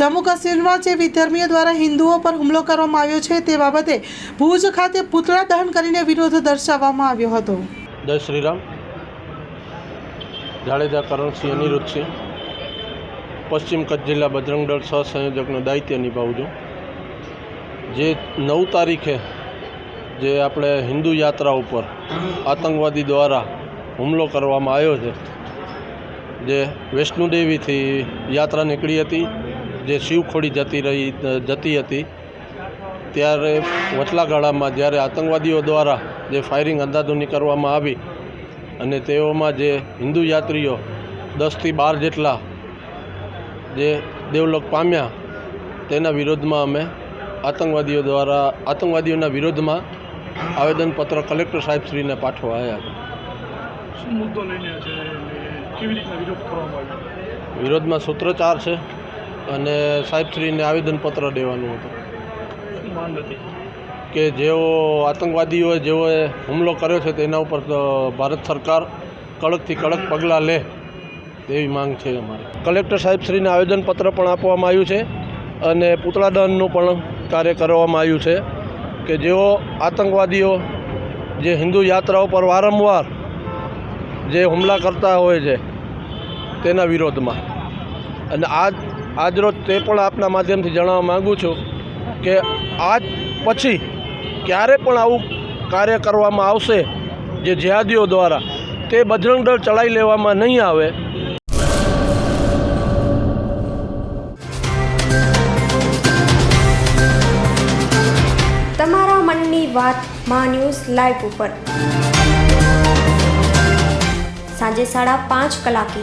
જમ્મુ કાશ્મીરમાં જે વિધર્મીઓ દ્વારા હિન્દુઓ પર હુમલો કરવામાં આવ્યો છે તે બાબતે ભુજ ખાતે પૂતળા દહન કરીને વિરોધ દર્શાવવામાં આવ્યો હતો. જય શ્રીરામ. જાડેજા કરણસિંહ અનિરુદ્ધસિંહ પશ્ચિમ કચ્છ જિલ્લા બજરંગ દળ સહસંયોજકનું દાયિત્વ નિભાવું છું. જે નવ તારીખે જે આપણે હિન્દુ યાત્રા ઉપર આતંકવાદી દ્વારા હુમલો કરવામાં આવ્યો છે, જે વૈષ્ણુદેવીથી યાત્રા નીકળી હતી જે શિવખોડી જતી રહી જતી હતી ત્યારે વચલાગાળામાં જ્યારે આતંકવાદીઓ દ્વારા જે ફાયરિંગ અંધાધૂની કરવામાં આવી અને તેઓમાં જે હિન્દુ યાત્રીઓ દસથી બાર જેટલા જે દેવલોક પામ્યા તેના વિરોધમાં અમે આતંકવાદીઓ દ્વારા આતંકવાદીઓના વિરોધમાં આવેદનપત્ર કલેક્ટર સાહેબશ્રીને પાઠવા આવ્યા? વિરોધમાં સૂત્રોચ્ચાર છે. અને સાહેબશ્રીને આવેદનપત્ર દેવાનું હતું. કે જેઓ આતંકવાદીઓએ જેઓએ હુમલો કર્યો છે તેના ઉપર ભારત સરકાર કડકથી કડક પગલાં લે તેવી માંગ છે અમારી. કલેક્ટર સાહેબશ્રીને આવેદનપત્ર પણ આપવામાં આવ્યું છે અને પૂતળા દહનનું પણ કાર્ય કરવામાં આવ્યું છે કે જેઓ આતંકવાદીઓ જે હિન્દુ યાત્રાઓ પર વારંવાર જે હુમલા કરતા હોય છે તેના વિરોધમાં. અને આજ આજરોજ તે પણ આપના માધ્યમથી જણાવવા માગું છું કે આજ પછી ક્યારે પણ આવું કાર્ય કરવામાં આવશે જે જિહાદીઓ દ્વારા તે બજરંગ દળ ચલાવી લેવામાં નહીં આવે. તમારા મનની વાત મા ન્યૂઝ લાઈવ ઉપર. સાંજે સાડા પાંચ કલાકે.